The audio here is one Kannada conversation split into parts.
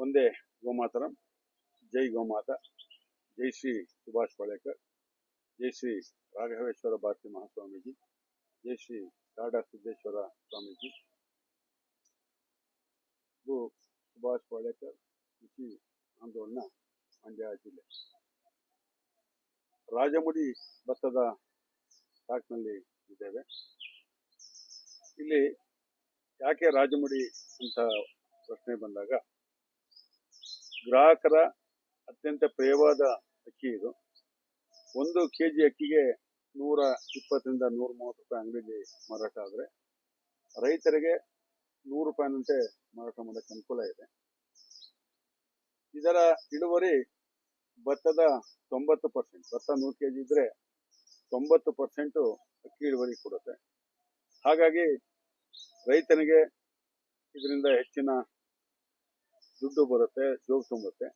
ಒಂದೇ ಗೋಮಾತರಂ ಜೈ ಗೋಮಾತ ಜೈ ಶ್ರೀ ಸುಭಾಷ್ ಪಾಳೇಕರ್ ಜೈ ಶ್ರೀ ರಾಘವೇಶ್ವರ ಭಾರತಿ ಮಹಾಸ್ವಾಮೀಜಿ ಜೈ ಶ್ರೀ ಕಾಡಾ ಸಿದ್ದೇಶ್ವರ ಸ್ವಾಮೀಜಿ ಇದು ಸುಭಾಷ್ ಪಾಳೇಕರ್ ಕೃಷಿ ಆಂದೋಲನ ಮಂಡ್ಯ ಜಿಲ್ಲೆ ರಾಜಮುಡಿ ಭತ್ತದ ಸ್ಟಾಕ್ನಲ್ಲಿ ಇದ್ದೇವೆ ಇಲ್ಲಿ ಯಾಕೆ ರಾಜಮುಡಿ ಅಂತ ಪ್ರಶ್ನೆ ಬಂದಾಗ ಗ್ರಾಹಕರ ಅತ್ಯಂತ ಪ್ರಿಯವಾದ ಅಕ್ಕಿ ಇದು. ಒಂದು ಕೆ ಜಿ ಅಕ್ಕಿಗೆ ನೂರ ಇಪ್ಪತ್ತರಿಂದ ನೂರ ಮೂವತ್ತು ರೂಪಾಯಿ ಅಂಗಡಿಯಲ್ಲಿ ಮಾರಾಟ ಆದರೆ, ರೈತರಿಗೆ ನೂರು ರೂಪಾಯಿನಂತೆ ಮಾರಾಟ ಮಾಡೋಕ್ಕೆ ಅನುಕೂಲ ಇದೆ. ಇದರ ಇಳುವರಿ ಭತ್ತದ ತೊಂಬತ್ತು ಪರ್ಸೆಂಟ್, ಭತ್ತ ನೂರು ಕೆ ಜಿ ಇದ್ದರೆ ತೊಂಬತ್ತು ಪರ್ಸೆಂಟು ಅಕ್ಕಿ ಇಳುವರಿ ಕೊಡುತ್ತೆ. ಹಾಗಾಗಿ ರೈತನಿಗೆ ಇದರಿಂದ ಹೆಚ್ಚಿನ ದುಡ್ಡು ಬರುತ್ತೆ, ಜೋಗ ತುಂಬುತ್ತೆ.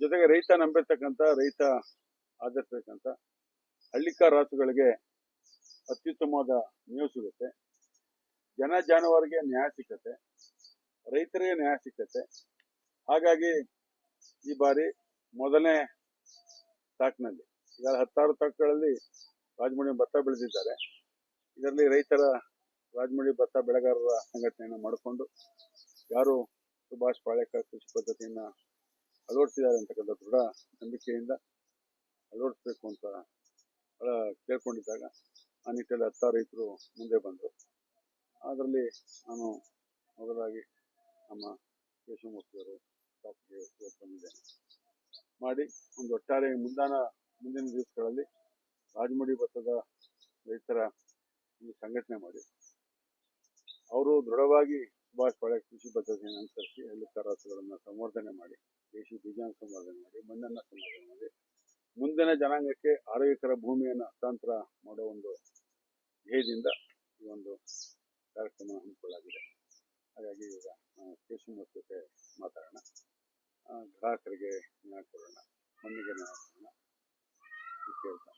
ಜೊತೆಗೆ ರೈತ ನಂಬಿರ್ತಕ್ಕಂಥ, ರೈತ ಆಧರಿಸ್ತಕ್ಕಂಥ ಹಳ್ಳಿಕ ರಾಸುಗಳಿಗೆ ಅತ್ಯುತ್ತಮವಾದ ಮೇವು ಸಿಗುತ್ತೆ. ಜನ ಜಾನುವಾರಿಗೆ ನ್ಯಾಯ ಸಿಕ್ಕತ್ತೆ. ರೈತರಿಗೆ ನ್ಯಾಯ ಸಿಕ್ಕತ್ತೆ. ಹಾಗಾಗಿ ಈ ಬಾರಿ ಮೊದಲನೇ ತಾಕ್ನಲ್ಲಿ, ಈಗ ಹತ್ತಾರು ತಾಕ್ಗಳಲ್ಲಿ ರಾಜಮುಡಿ ಭತ್ತ ಬೆಳೆದಿದ್ದಾರೆ. ಇದರಲ್ಲಿ ರೈತರ ರಾಜಮುಡಿ ಭತ್ತ ಬೆಳೆಗಾರರ ಸಂಘಟನೆಯನ್ನು ಮಾಡಿಕೊಂಡು, ಯಾರು ಸುಭಾಷ್ ಪಾಳೇಕರ್ ಕೃಷಿ ಪದ್ಧತಿಯನ್ನ ಅಳವಡಿಸಿದ್ದಾರೆ ಅಂತಕ್ಕಂಥ ದೃಢ ನಂಬಿಕೆಯಿಂದ ಅಳವಡಿಸ್ಬೇಕು ಅಂತ ಕೇಳ್ಕೊಂಡಿದ್ದಾಗ ಆ ನಿಟ್ಟಲ್ಲಿ ಹತ್ತಾರು ರೈತರು ಮುಂದೆ ಬಂದರು. ಅದರಲ್ಲಿ ನಾನು ಮೊದಲಾಗಿ ನಮ್ಮ ಕೇಶವಮೂರ್ತಿಯವರು ಇವತ್ತು ಬಂದಿದ್ದೇನೆ. ಮಾಡಿ ಒಂದು ಒಟ್ಟಾರೆ ಮುಂದಾನ ಮುಂದಿನ ದಿವಸಗಳಲ್ಲಿ ರಾಜಮುಡಿ ಭತ್ತದ ರೈತರ ಒಂದು ಸಂಘಟನೆ ಮಾಡಿ. ಅವರು ದೃಢವಾಗಿ ಸುಭಾಷ್ ಪಾಳೆ ಕೃಷಿ ಪದ್ಧತಿಯನ್ನು ಅನುಸರಿಸಿ ಹಳ್ಳಿಕಾರ ರಾಸುಗಳನ್ನು ಸಂವರ್ಧನೆ ಮಾಡಿ ದೇಶಿ ಬೀಜಾನ ಸಂವರ್ಧನೆ ಮಾಡಿ ಮಣ್ಣನ್ನು ಸಂವರ್ಧನೆ ಮಾಡಿ ಮುಂದಿನ ಜನಾಂಗಕ್ಕೆ ಆರೋಗ್ಯಕರ ಭೂಮಿಯನ್ನು ಹಸ್ತಾಂತರ ಮಾಡೋ ಒಂದು ಧ್ಯೇಯದಿಂದ ಈ ಒಂದು ಕಾರ್ಯಕ್ರಮ ಹಮ್ಮಿಕೊಳ್ಳಲಾಗಿದೆ. ಹಾಗಾಗಿ ಈಗ ಕೇಶವಮೂರ್ತಿ ಜೊತೆ ಮಾತಾಡೋಣ. ಗ್ರಾಹಕರಿಗೆ ಕೊಡೋಣ ಮಣ್ಣಿಗೆ ಕೊಡೋಣ. ಕೇಳ್ತಾ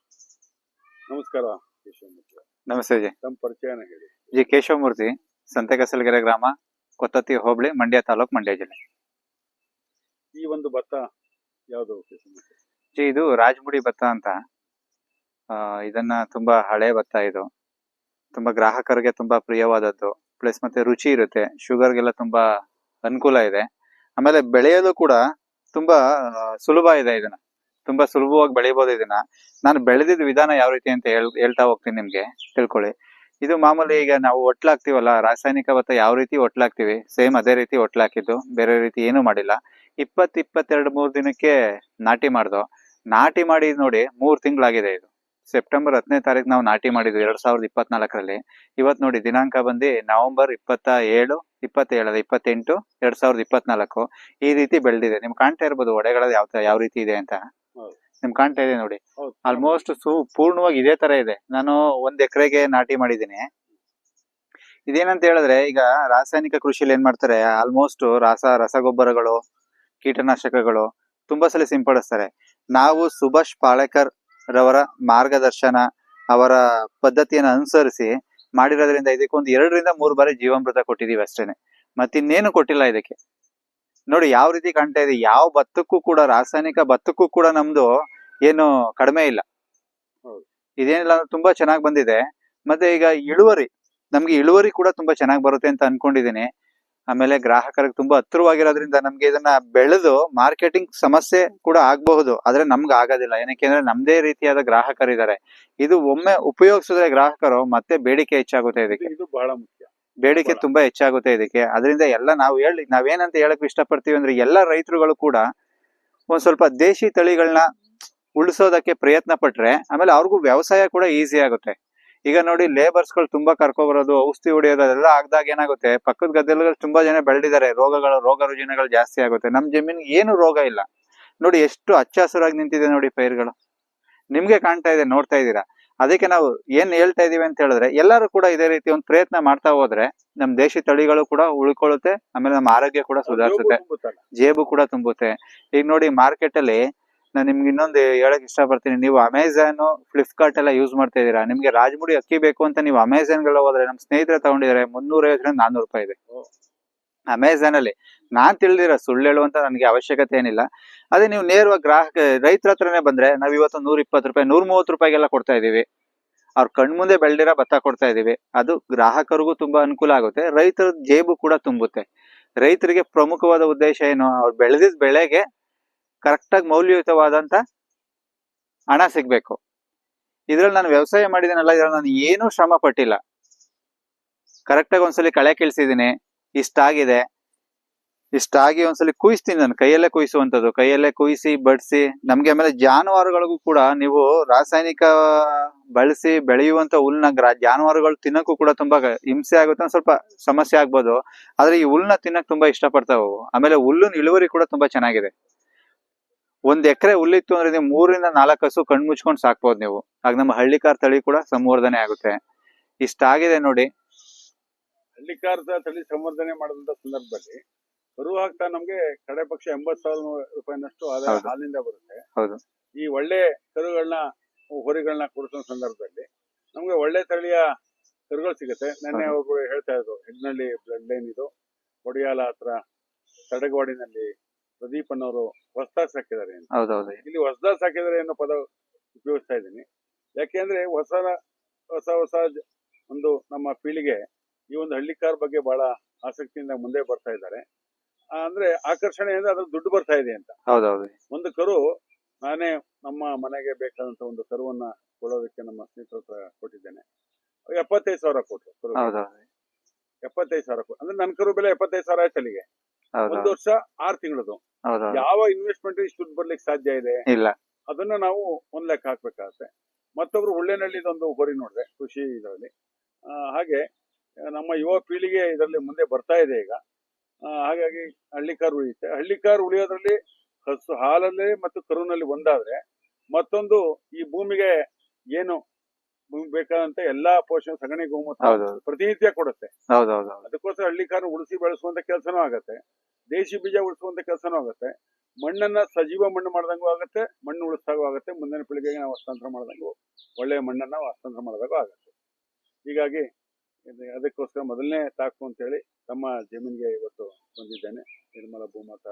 ನಮಸ್ಕಾರ ಕೇಶವಮೂರ್ತಿ. ನಮಸ್ತೆ ಜಿ. ತಮ್ಮ ಪರಿಚಯನ ಹೇಳಿ. ಜಿ ಕೇಶವಮೂರ್ತಿ ಸಂತೆಕಸಲಗೆರೆ ಗ್ರಾಮ. ಕೊತ್ತತ್ತಿ ಹೋಬಳಿ ಮಂಡ್ಯ ತಾಲೂಕು ಮಂಡ್ಯ ಜಿಲ್ಲೆ. ಈ ಒಂದು ಭತ್ತ ಯಾವುದು ಜಿ ಇದು ರಾಜಮುಡಿ ಭತ್ತ ಅಂತ. ಆ, ಇದನ್ನ ತುಂಬಾ ಹಳೆ ಭತ್ತ ಇದು. ತುಂಬಾ ಗ್ರಾಹಕರಿಗೆ ತುಂಬಾ ಪ್ರಿಯವಾದದ್ದು. ಪ್ಲಸ್ ಮತ್ತೆ ರುಚಿ ಇರುತ್ತೆ. ಶುಗರ್ಗೆಲ್ಲ ತುಂಬಾ ಅನುಕೂಲ ಇದೆ. ಆಮೇಲೆ ಬೆಳೆಯಲು ಕೂಡ ತುಂಬಾ ಆ, ಸುಲಭ ಇದೆ ಇದನ್ನ. ತುಂಬಾ ಸುಲಭವಾಗಿ ಬೆಳಿಬೋದು ಇದನ್ನ. ನಾನು ಬೆಳೆದಿದ್ದ ವಿಧಾನ ಯಾವ ರೀತಿ ಅಂತ ಹೇಳ್ ಹೇಳ್ತಾ ಹೋಗ್ತೀನಿ ನಿಮ್ಗೆ. ತಿಳ್ಕೊಳ್ಳಿ. ಇದು ಮಾಮೂಲಿ ಈಗ ನಾವು ಒಟ್ಲಾಕ್ತಿವಲ್ಲ ರಾಸಾಯನಿಕ ಭತ್ತ ಯಾವ ರೀತಿ ಒಟ್ಲಾಕ್ತಿವಿ ಸೇಮ್ ಅದೇ ರೀತಿ ಒಟ್ಲಾಕಿದ್ದು, ಬೇರೆ ರೀತಿ ಏನೂ ಮಾಡಿಲ್ಲ. ಇಪ್ಪತ್ ಇಪ್ಪತ್ತೆರಡು ಮೂರ್ ದಿನಕ್ಕೆ ನಾಟಿ ಮಾಡ್ದೋ? ನಾಟಿ ಮಾಡಿ ನೋಡಿ ಮೂರ್ ತಿಂಗಳಾಗಿದೆ ಇದು. ಸೆಪ್ಟೆಂಬರ್ ಹತ್ತನೇ ತಾರೀಕು ನಾವು ನಾಟಿ ಮಾಡಿದ್ವಿ ಎರಡ್ ಸಾವಿರದ ಇಪ್ಪತ್ನಾಲ್ಕರಲ್ಲಿ. ಇವತ್ ನೋಡಿ ದಿನಾಂಕ ಬಂದು ನವೆಂಬರ್ ಇಪ್ಪತ್ತ ಏಳು ಇಪ್ಪತ್ತೇಳದ ಇಪ್ಪತ್ತೆಂಟು, ಎರಡ್ ಸಾವಿರದ ಇಪ್ಪತ್ನಾಲ್ಕು. ಈ ರೀತಿ ಬೆಳೆದಿದೆ. ನಿಮ್ಗೆ ಕಾಣ್ತಾ ಇರ್ಬೋದು ಒಡೆಗಳಲ್ಲಿ ಯಾವ ಯಾವ ರೀತಿ ಇದೆ ಅಂತ. ನಿಮ್ಗೆ ಕಾಣ್ತಾ ಇದೆ ನೋಡಿ. ಹೌದು. ಆಲ್ಮೋಸ್ಟ್ ಸು ಪೂರ್ಣವಾಗಿ ಇದೇ ತರ ಇದೆ. ನಾನು ಒಂದ್ ಎಕರೆಗೆ ನಾಟಿ ಮಾಡಿದ್ದೀನಿ. ಇದೇನಂತ ಹೇಳಿದ್ರೆ ಈಗ ರಾಸಾಯನಿಕ ಕೃಷಿಯಲ್ಲಿ ಏನ್ ಮಾಡ್ತಾರೆ ಆಲ್ಮೋಸ್ಟ್ ರಾಸ ರಸಗೊಬ್ಬರಗಳು ಕೀಟನಾಶಕಗಳು ತುಂಬಾ ಸಲ ಸಿಂಪಡಿಸ್ತಾರೆ. ನಾವು ಸುಭಾಷ್ ಪಾಳೇಕರ್ ರವರ ಮಾರ್ಗದರ್ಶನ ಅವರ ಪದ್ಧತಿಯನ್ನು ಅನುಸರಿಸಿ ಮಾಡಿರೋದ್ರಿಂದ ಇದಕ್ಕೊಂದು ಎರಡರಿಂದ ಮೂರು ಬಾರಿ ಜೀವಾಮೃತ ಕೊಟ್ಟಿದೀವಿ ಅಷ್ಟೇನೆ. ಮತ್ತಿನ್ನೇನು ಕೊಟ್ಟಿಲ್ಲ ಇದಕ್ಕೆ. ನೋಡಿ ಯಾವ ರೀತಿ ಕಾಣ್ತಾ ಇದೆ ಯಾವ ಭತ್ತಕ್ಕೂ ಕೂಡ ರಾಸಾಯನಿಕ ಭತ್ತಕ್ಕೂ ಕೂಡ ನಮ್ದು ಏನು ಕಡಿಮೆ ಇಲ್ಲ. ಇದೇನಿಲ್ಲ ತುಂಬಾ ಚೆನ್ನಾಗಿ ಬಂದಿದೆ. ಮತ್ತೆ ಈಗ ಇಳುವರಿ ನಮ್ಗೆ ಇಳುವರಿ ಕೂಡ ತುಂಬಾ ಚೆನ್ನಾಗಿ ಬರುತ್ತೆ ಅಂತ ಅನ್ಕೊಂಡಿದೀನಿ. ಆಮೇಲೆ ಗ್ರಾಹಕರಿಗೆ ತುಂಬಾ ಹತ್ತಿರವಾಗಿರೋದ್ರಿಂದ ನಮ್ಗೆ ಇದನ್ನ ಬೆಳೆದು ಮಾರ್ಕೆಟಿಂಗ್ ಸಮಸ್ಯೆ ಕೂಡ ಆಗಬಹುದು. ಆದ್ರೆ ನಮ್ಗೆ ಆಗೋದಿಲ್ಲ. ಏನಕ್ಕೆ ಅಂದ್ರೆ ನಮ್ದೇ ರೀತಿಯಾದ ಗ್ರಾಹಕರಿದ್ದಾರೆ. ಇದು ಒಮ್ಮೆ ಉಪಯೋಗಿಸಿದ್ರೆ ಗ್ರಾಹಕರು ಮತ್ತೆ ಬೇಡಿಕೆ ಹೆಚ್ಚಾಗುತ್ತೆ ಇದಕ್ಕೆ. ಇದು ಬಹಳ ಮುಖ್ಯ. ಬೇಡಿಕೆ ತುಂಬಾ ಹೆಚ್ಚಾಗುತ್ತೆ ಇದಕ್ಕೆ. ಅದರಿಂದ ಎಲ್ಲ ನಾವು ಹೇಳಿ ನಾವೇನಂತ ಹೇಳಕ್ ಇಷ್ಟಪಡ್ತೀವಿ ಅಂದ್ರೆ ಎಲ್ಲ ರೈತರುಗಳು ಕೂಡ ಒಂದ್ ಸ್ವಲ್ಪ ದೇಶಿ ತಳಿಗಳನ್ನ ಉಳಿಸೋದಕ್ಕೆ ಪ್ರಯತ್ನ ಪಟ್ರೆ ಆಮೇಲೆ ಅವ್ರಿಗೂ ವ್ಯವಸಾಯ ಕೂಡ ಈಸಿ ಆಗುತ್ತೆ. ಈಗ ನೋಡಿ ಲೇಬರ್ಸ್ಗಳು ತುಂಬಾ ಕರ್ಕೊಬರೋದು ಔಷಧಿ ಹೊಡೆಯೋದು ಅದೆಲ್ಲ ಆಗ್ದಾಗ ಏನಾಗುತ್ತೆ? ಪಕ್ಕದ ಗದ್ದೆಗಳು ತುಂಬಾ ಜನ ಬೆಳೆದಿದ್ದಾರೆ ರೋಗಗಳು ರೋಗ ರುಜಿನಗಳು ಜಾಸ್ತಿ ಆಗುತ್ತೆ. ನಮ್ ಜಮೀನಿಗೆ ಏನು ರೋಗ ಇಲ್ಲ. ನೋಡಿ ಎಷ್ಟು ಹಚ್ಚ ಹಸುರಾಗಿ ನಿಂತಿದೆ ನೋಡಿ ಪೈರುಗಳು. ನಿಮ್ಗೆ ಕಾಣ್ತಾ ಇದೆ ನೋಡ್ತಾ ಇದ್ದೀರಾ? ಅದಕ್ಕೆ ನಾವು ಏನ್ ಹೇಳ್ತಾ ಇದೀವಿ ಅಂತ ಹೇಳಿದ್ರೆ ಎಲ್ಲರೂ ಕೂಡ ಇದೇ ರೀತಿ ಒಂದು ಪ್ರಯತ್ನ ಮಾಡ್ತಾ ಹೋದ್ರೆ ನಮ್ ದೇಶಿ ತಳಿಗಳು ಕೂಡ ಉಳ್ಕೊಳ್ಳುತ್ತೆ ಆಮೇಲೆ ನಮ್ಮ ಆರೋಗ್ಯ ಕೂಡ ಸುಧಾರಿಸುತ್ತೆ. ಜೇಬು ಕೂಡ ತುಂಬುತ್ತೆ. ಈಗ ನೋಡಿ ಮಾರ್ಕೆಟ್ ಅಲ್ಲಿ ನಾನು ನಿಮ್ಗೆ ಇನ್ನೊಂದು ಹೇಳಕ್ ಇಷ್ಟ ಪಡ್ತೀನಿ ನೀವು ಅಮೆಝಾನ್ ಫ್ಲಿಪ್ಕಾರ್ಟ್ ಎಲ್ಲ ಯೂಸ್ ಮಾಡ್ತಾ ಇದೀರಾ ನಿಮ್ಗೆ ರಾಜಮುಡಿ ಅಕ್ಕಿ ಬೇಕು ಅಂತ ನೀವು ಅಮೆಝಾನ್ ಗೆಲ್ಲ ಹೋದ್ರೆ ನಮ್ಮ ಸ್ನೇಹಿತರೆ ತಗೊಂಡಿದ್ರೆ ಮುನ್ನೂರ ಐವತ್ತರಿಂದ ನಾನ್ನೂರು ರೂಪಾಯಿ ಇದೆ. ಅಮೆಝಾನ್ ಅಲ್ಲಿ ನಾನ್ ತಿಳಿದಿರ ಸುಳ್ಳು ಹೇಳುವಂತ ನನಗೆ ಅವಶ್ಯಕತೆ ಏನಿಲ್ಲ. ಅದೇ ನೀವು ನೇರವಾಗಿ ಗ್ರಾಹಕ, ರೈತರ ಹತ್ರನೇ ಬಂದ್ರೆ ನಾವ್ ಇವತ್ತು ನೂರ ಇಪ್ಪತ್ತು ರೂಪಾಯಿ ನೂರ ಮೂವತ್ತು ರೂಪಾಯಿಗೆಲ್ಲ ಕೊಡ್ತಾ ಇದೀವಿ ಅವ್ರ ಕಣ್ಮುಂದೆ ಬೆಳೆದಿರೋ ಭತ್ತ ಕೊಡ್ತಾ ಇದೀವಿ ಅದು ಗ್ರಾಹಕರಿಗೂ ತುಂಬಾ ಅನುಕೂಲ ಆಗುತ್ತೆ. ರೈತರ ಜೇಬು ಕೂಡ ತುಂಬುತ್ತೆ. ರೈತರಿಗೆ ಪ್ರಮುಖವಾದ ಉದ್ದೇಶ ಏನು? ಅವ್ರು ಬೆಳೆದಿದ್ ಬೆಳೆಗೆ ಕರೆಕ್ಟಾಗಿ ಮೌಲ್ಯಯುತವಾದಂತ ಹಣ ಸಿಗ್ಬೇಕು. ಇದ್ರಲ್ಲಿ ನಾನು ವ್ಯವಸಾಯ ಮಾಡಿದ್ದೀನಲ್ಲ ಇದ್ರಲ್ಲಿ ನಾನು ಏನೂ ಶ್ರಮ ಪಟ್ಟಿಲ್ಲ ಕರೆಕ್ಟಾಗಿ ಒಂದ್ಸಲಿ ಕಳೆ ಕೀಳ್ಸಿದೀನಿ ಇಷ್ಟಾಗಿದೆ. ಇಷ್ಟಾಗಿ ಒಂದ್ಸಲಿ ಕುಯಿಸ್ತೀನಿ ನಾನು, ಕೈಯಲ್ಲೇ ಕುಯಿಸುವಂಥದ್ದು. ಕೈಯಲ್ಲೇ ಕುಯಿಸಿ, ಬಡಿಸಿ, ನಮ್ಗೆ ಆಮೇಲೆ ಜಾನುವಾರುಗಳಿಗೂ ಕೂಡ ನೀವು ರಾಸಾಯನಿಕ ಬಳಸಿ ಬೆಳೆಯುವಂತ ಹುಲ್ನ ಜಾನುವಾರುಗಳು ತಿನ್ನಕ್ಕೂ ಕೂಡ ತುಂಬಾ ಹಿಂಸೆ ಆಗುತ್ತೆ ಸ್ವಲ್ಪ ಸಮಸ್ಯೆ ಆಗ್ಬೋದು. ಆದ್ರೆ ಈ ಹುಲ್ನ ತಿನ್ನಕ್ ತುಂಬಾ ಇಷ್ಟಪಡ್ತಾವ ಆಮೇಲೆ ಹುಲ್ಲಿನ ಇಳುವರಿ ಕೂಡ ತುಂಬಾ ಚೆನ್ನಾಗಿದೆ. ಒಂದ್ ಎಕರೆ ಹುಲ್ಲಿತ್ತು ಅಂದ್ರೆ ನೀವು ಮೂರಿಂದ ನಾಲ್ಕು ಹಸು ಕಣ್ಮುಚ್ಕೊಂಡು ಸಾಕ್ಬೋದು ನೀವು. ಆಗ ನಮ್ಮ ಹಳ್ಳಿಕಾರ್ ತಳಿ ಕೂಡ ಸಂವರ್ಧನೆ ಆಗುತ್ತೆ. ಇಷ್ಟಾಗಿದೆ ನೋಡಿ. ಹಳ್ಳಿಕಾರದ ತಳಿ ಸಂವರ್ಧನೆ ಮಾಡಿದಂತ ಸಂದರ್ಭದಲ್ಲಿ ಬರುವಾಗ್ತಾ ಹಾಕ್ತಾ ನಮ್ಗೆ ಕಡೆ ಪಕ್ಷ ಎಂಬತ್ ಸಾವಿರ ರೂಪಾಯಿನಷ್ಟು ಆದಾಯ. ಹಾಲಿನಿಂದ ಬರುತ್ತೆ. ಈ ಒಳ್ಳೆ ಕರುಗಳನ್ನ ಹೊರಿಗಳನ್ನ ಕೊಡಿಸೋ ಸಂದರ್ಭದಲ್ಲಿ ನಮ್ಗೆ ಒಳ್ಳೆ ತಳಿಯ ಕರುಗಳು ಸಿಗುತ್ತೆ ನೆನ್ನೆ. ಒಬ್ರು ಹೇಳ್ತಾ ಇದ್ರು ಹೆಗ್ನಳ್ಳಿ ಬ್ಲಡ್ ಲೈನ್ ಇದು ಒಡಿಯಾಲ ಹತ್ರ ತಡಗವಾಡಿನಲ್ಲಿ ಪ್ರದೀಪ್ ಅನ್ನೋರು ಹೊಸದಾಗಿ ಸಾಕಿದ್ದಾರೆ ಇಲ್ಲಿ ಹೊಸದಾಗಿ ಸಾಕಿದ್ದಾರೆ ಅನ್ನೋ ಪದ ಉಪಯೋಗಿಸ್ತಾ ಇದ್ದೀನಿ ಯಾಕೆಂದ್ರೆ ಹೊಸ ಹೊಸ ಹೊಸ ಒಂದು ನಮ್ಮ ಪೀಳಿಗೆ ಈ ಒಂದು ಹಳ್ಳಿಕಾರ್ ಬಗ್ಗೆ ಬಹಳ ಆಸಕ್ತಿಯಿಂದ ಮುಂದೆ ಬರ್ತಾ ಇದ್ದಾರೆ. ಅಂದ್ರೆ ಆಕರ್ಷಣೆ ಅಂದ್ರೆ ಅದ್ರ ದುಡ್ಡು ಬರ್ತಾ ಇದೆ ಅಂತ. ಹೌದೌದು. ಒಂದು ಕರು ನಾನೇ ನಮ್ಮ ಮನೆಗೆ ಬೇಕಾದಂತ ಒಂದು ಕರುವನ್ನ ಕೊಡೋದಕ್ಕೆ ನಮ್ಮ ಸ್ನೇಹಿತರ ಹತ್ರ ಕೊಟ್ಟಿದ್ದೇನೆ. ಎಪ್ಪತ್ತೈದು ಸಾವಿರ ಕೊಟ್ಟರು ಕರು. ಎಪ್ಪತ್ತೈದು ಸಾವಿರ ಕೊಟ್ಟು ಅಂದ್ರೆ ನನ್ನ ಕರು ಬೆಲೆ ಎಪ್ಪತ್ತೈದು ಸಾವಿರ ಆಯ್ತು ಅಲ್ಲಿಗೆ. ಒಂದು ವರ್ಷ ಆರ್ ತಿಂಗಳದು. ಯಾವ ಇನ್ವೆಸ್ಟ್ಮೆಂಟ್ ಇಷ್ಟು ದುಡ್ಡು ಬರ್ಲಿಕ್ಕೆ ಸಾಧ್ಯ ಇದೆ? ಇಲ್ಲ. ಅದನ್ನ ನಾವು ಒಂದ್ ಲೆಕ್ಕ ಹಾಕ್ಬೇಕಾಗತ್ತೆ. ಮತ್ತೊಬ್ರು ಹುಳ್ಳೆನಹಳ್ಳಿದೊಂದು ಹೊರಿ ನೋಡಿದೆ ಕೃಷಿ ಇದರಲ್ಲಿ. ಹಾಗೆ ನಮ್ಮ ಯುವ ಪೀಳಿಗೆ ಇದರಲ್ಲಿ ಮುಂದೆ ಬರ್ತಾ ಇದೆ ಈಗ. ಹಾಗಾಗಿ ಹಳ್ಳಿಕಾರ್ ಉಳಿಯುತ್ತೆ. ಹಳ್ಳಿಕಾರ್ ಉಳಿಯೋದ್ರಲ್ಲಿ ಹಸು ಹಾಲಲ್ಲಿ ಮತ್ತು ಕರುನಲ್ಲಿ ಒಂದಾದ್ರೆ ಮತ್ತೊಂದು ಈ ಭೂಮಿಗೆ ಏನು ಭೂಮಿ ಬೇಕಾದಂತ ಎಲ್ಲಾ ಪೋಷಣ ಸಗಣಿ ಗೋಮೂತ್ರ ಪ್ರತಿನಿತ್ಯ ಕೊಡುತ್ತೆ. ಅದಕ್ಕೋಸ್ಕರ ಅದಕ್ಕೋಸ್ಕರ ಹಳ್ಳಿಕಾರು ಉಳಿಸಿ ಬೆಳೆಸುವಂತ ಕೆಲಸನೂ ಆಗತ್ತೆ. ದೇಶಿ ಬೀಜ ಉಳಿಸುವಂತ ಕೆಲಸನೂ ಆಗುತ್ತೆ. ಮಣ್ಣನ್ನ ಸಜೀವ ಮಣ್ಣು ಮಾಡ್ದಂಗೂ ಆಗುತ್ತೆ ಮಣ್ಣು ಉಳಿಸ್ದಾಗೂ ಆಗುತ್ತೆ. ಮುಂದಿನ ಪೀಳಿಗೆಗೆ ನಾವು ಹಸ್ತಾಂತರ ಮಾಡ್ದಂಗೂ ಒಳ್ಳೆಯ ಮಣ್ಣನ್ನ ಹಸ್ತಾಂತರ ಮಾಡ್ದಾಗೂ ಆಗುತ್ತೆ. ಹೀಗಾಗಿ ಅದಕ್ಕೋಸ್ಕರ ಮೊದಲನೇ ಸಾಕು ಅಂತೇಳಿ ತಮ್ಮ ಜಮೀನಿಗೆ ಇವತ್ತು ಬಂದಿದ್ದೇನೆ. ನಿರ್ಮಲ ಭೂಮತ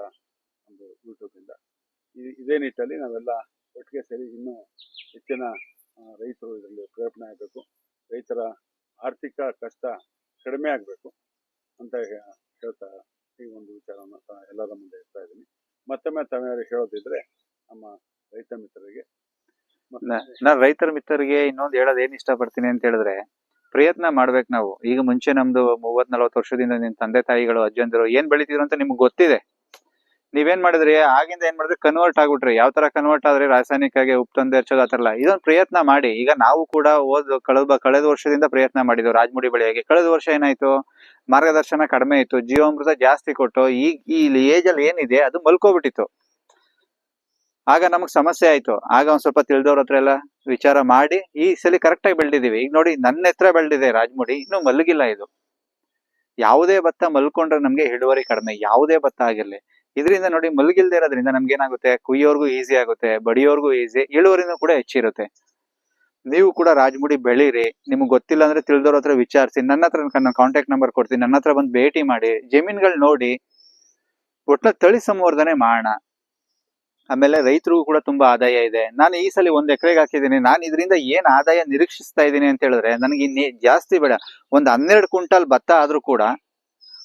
ಒಂದು ಯೂಟ್ಯೂಬಿಂದ ಈ- ಇದೇ ನಿಟ್ಟಲ್ಲಿ ನಾವೆಲ್ಲ ಒಟ್ಟಿಗೆ ಸೇರಿ ಇನ್ನೂ ಹೆಚ್ಚಿನ ರೈತರು ಇದರಲ್ಲಿ ಪ್ರಯತ್ನ ಆಗಬೇಕು. ರೈತರ ಆರ್ಥಿಕ ಕಷ್ಟ ಕಡಿಮೆ ಆಗಬೇಕು ಅಂತ ಹೇಳ್ತಾ ಈ ಒಂದು ವಿಚಾರವನ್ನು ಎಲ್ಲರ ಮುಂದೆ ಇಡ್ತಾ ಇದ್ದೀನಿ. ಮತ್ತೊಮ್ಮೆ ತಾವ್ಯಾರು ಹೇಳೋದಿದ್ರೆ ನಮ್ಮ ರೈತ ಮಿತ್ರರಿಗೆ. ನಾನ್ ರೈತರ ಮಿತ್ರರಿಗೆ ಇನ್ನೊಂದು ಹೇಳೋದು ಏನು ಇಷ್ಟಪಡ್ತೀನಿ ಅಂತ ಹೇಳಿದ್ರೆ ಪ್ರಯತ್ನ ಮಾಡ್ಬೇಕು ನಾವು. ಈಗ ಮುಂಚೆ ನಮ್ದು ಮೂವತ್ ನಲ್ವತ್ತು ವರ್ಷದಿಂದ ನಿಮ್ ತಂದೆ ತಾಯಿಗಳು, ಅಜ್ಜಂದಿರು ಏನ್ ಬೆಳಿತಿದ್ರು ಅಂತ ನಿಮ್ಗೆ ಗೊತ್ತಿದೆ. ನೀವೇನ್ ಮಾಡಿದ್ರಿ? ಆಗಿಂದ ಏನ್ ಮಾಡಿದ್ರಿ? ಕನ್ವರ್ಟ್ ಆಗ್ಬಿಟ್ರಿ. ಯಾವ ತರ ಕನ್ವರ್ಟ್ ಆದ್ರೆ? ರಾಸಾಯನಿಕವಾಗಿ ಉಪ್ಪು ತಂದೆ ಹಚ್ಚೋದು ಆ ಥರ ಎಲ್ಲ ಇದೊಂದು ಪ್ರಯತ್ನ ಮಾಡಿ. ಈಗ ನಾವು ಕೂಡ ಓದ್ ಕಳೆದ ಕಳೆದ ವರ್ಷದಿಂದ ಪ್ರಯತ್ನ ಮಾಡಿದ್ವಿ. ರಾಜಮುಡಿ ಬೆಳೆಯಾಗಿ. ಕಳೆದ ವರ್ಷ ಏನಾಯ್ತು? ಮಾರ್ಗದರ್ಶನ ಕಡಿಮೆ ಇತ್ತು. ಜೀವಾಮೃತ ಜಾಸ್ತಿ ಕೊಟ್ಟು ಈಗ ಈ ಏಜ್ ಅಲ್ಲಿ ಏನಿದೆ ಅದು ಮಲ್ಕೋಬಿಟ್ಟಿತ್ತು. ಆಗ ನಮಗೆ ಸಮಸ್ಯೆ ಆಯ್ತು. ಆಗ ಒಂದ್ ಸ್ವಲ್ಪ ತಿಳಿದವ್ರ ಹತ್ರ ಎಲ್ಲ ವಿಚಾರ ಮಾಡಿ ಈ ಸಲ ಕರೆಕ್ಟ್ ಆಗಿ ಬೆಳೆದಿದೀವಿ. ಈಗ ನೋಡಿ ನನ್ನ ಹತ್ರ ಬೆಳೆದಿದೆ ರಾಜಮುಡಿ, ಇನ್ನು ಮಲಗಿಲ್ಲ ಇದು. ಯಾವುದೇ ಭತ್ತ ಮಲ್ಕೊಂಡ್ರೆ ನಮ್ಗೆ ಇಳುವರಿ ಕಡಿಮೆ, ಯಾವುದೇ ಭತ್ತ ಆಗಿರ್ಲಿ. ಇದರಿಂದ ನೋಡಿ ಮಲಗಿಲ್ದೇ ಇರೋದ್ರಿಂದ ನಮ್ಗೆ ಏನಾಗುತ್ತೆ? ಕುಯ್ಯೋರ್ಗೂ ಈಸಿ ಆಗುತ್ತೆ, ಬಡಿಯೋರ್ಗೂ ಈಸಿ ಇಳುವರಿನೂ ಕೂಡ ಹೆಚ್ಚಿರುತ್ತೆ. ನೀವು ಕೂಡ ರಾಜಮುಡಿ ಬೆಳೀರಿ. ನಿಮ್ಗೆ ಗೊತ್ತಿಲ್ಲ ಅಂದ್ರೆ ತಿಳಿದವ್ರ ಹತ್ರ ವಿಚಾರಿಸಿ. ನನ್ನ ಹತ್ರ ನನ್ನ ಕಾಂಟ್ಯಾಕ್ಟ್ ನಂಬರ್ ಕೊಡ್ತೀನಿ. ನನ್ನ ಹತ್ರ ಬಂದು ಭೇಟಿ ಮಾಡಿ. ಜಮೀನ್ಗಳು ನೋಡಿ. ಒಟ್ಲ ತಳಿ ಸಂವರ್ಧನೆ ಮಾಡೋಣ ಆಮೇಲೆ ರೈತರಿಗೂ ಕೂಡ ತುಂಬಾ ಆದಾಯ ಇದೆ. ನಾನು ಈ ಸಲ ಒಂದ್ ಎಕರೆಗೆ ಹಾಕಿದ್ದೀನಿ. ನಾನು ಇದರಿಂದ ಏನ್ ಆದಾಯ ನಿರೀಕ್ಷಿಸ್ತಾ ಇದ್ದೀನಿ ಅಂತ ಹೇಳಿದ್ರೆ ನನಗೆ ಇನ್ನೇ ಜಾಸ್ತಿ ಬೇಡ. ಒಂದ್ ಹನ್ನೆರಡು ಕ್ವಿಂಟಾಲ್ ಭತ್ತ ಆದ್ರೂ ಕೂಡ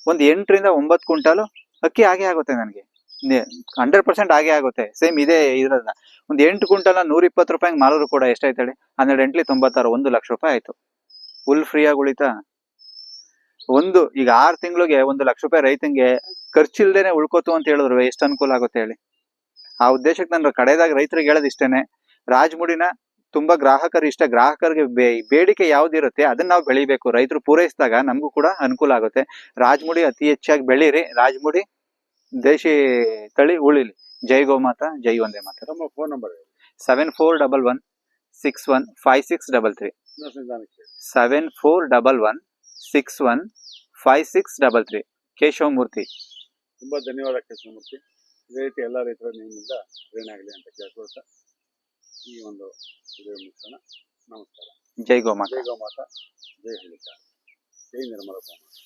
ಒಂದ್ ಎಂಟರಿಂದ ಒಂಬತ್ತು ಕ್ವಿಂಟಾಲು ಅಕ್ಕಿ ಹಾಗೆ ಆಗುತ್ತೆ ನನಗೆ. ಹಂಡ್ರೆಡ್ ಪರ್ಸೆಂಟ್ ಆಗೇ ಆಗುತ್ತೆ. ಸೇಮ್ ಇದೇ ಇರೋದನ್ನ ಒಂದ್ ಎಂಟು ಕ್ವಿಂಟಲ್ ನೂರ ಇಪ್ಪತ್ತು ರೂಪಾಯಿ ಮಾರಿದ್ರು ಕೂಡ ಎಷ್ಟಾಯ್ತು ಹೇಳಿ? ಹನ್ನೆರಡು ಎಂಟ್ಲಿ ತೊಂಬತ್ತಾರು, ಒಂದು ಲಕ್ಷ ರೂಪಾಯಿ ಆಯ್ತು. ಫುಲ್ ಫ್ರೀ ಆಗಿ ಉಳಿತಾ? ಒಂದು, ಈಗ ಆರು ತಿಂಗಳಿಗೆ ಒಂದು ಲಕ್ಷ ರೂಪಾಯಿ ರೈತಂಗೆ ಖರ್ಚಿಲ್ದೇನೆ ಉಳ್ಕೋತು ಅಂತ ಹೇಳಿದ್ರು. ಎಷ್ಟು ಅನುಕೂಲ ಆಗುತ್ತೆ ಹೇಳಿ? ಆ ಉದ್ದೇಶಕ್ಕೆ ನಾನು ಕಡೆಯದಾಗ ರೈತರಿಗೆ ಹೇಳೋದು ಇಷ್ಟೇನೆ ರಾಜಮುಡಿನ ತುಂಬಾ ಗ್ರಾಹಕರು ಇಷ್ಟ ಗ್ರಾಹಕರಿಗೆ ಬೇ- ಬೇಡಿಕೆ ಯಾವ್ದಿರುತ್ತೆ ಅದನ್ನ ನಾವು ಬೆಳಿಬೇಕು ರೈತರು ಪೂರೈಸಿದಾಗ ನಮಗೂ ಕೂಡ ಅನುಕೂಲ ಆಗುತ್ತೆ. ರಾಜಮುಡಿ ಅತಿ ಹೆಚ್ಚಾಗಿ ಬೆಳೀರಿ ರಾಜಮುಡಿ ದೇಶಿ ತಳಿ ಉಳಿಲಿ. ಜೈ ಗೋಮಾತ ಜೈ ಒಂದೇ ಮಾತಾ. ನಮ್ಮ phone number seven four double one six one five six double three. Seven four double one six one five six double three. Keshavamurthy. ತುಂಬಾ ಧನ್ಯವಾದ ಕೃಷ್ಣಮೂರ್ತಿ ಇದೇ ರೀತಿ ಎಲ್ಲ ರೈತರ ನಿಮ್ಮಿಂದ ಪ್ರೇರಣೆ ಆಗಲಿ ಅಂತ ಕೇಳ್ಕೊಳ್ತಾ ಈ ಒಂದು ವಿಡಿಯೋ ಮುಗಿಸೋಣ. ನಮಸ್ಕಾರ. ಜೈ ಗೋಮಾತ. ಜೈ ಗೋಮಾತ. ಜೈ ಹಳ್ಳಿಕ ಜೈ ನಿರ್ಮಲ ಗೋಮಾತ.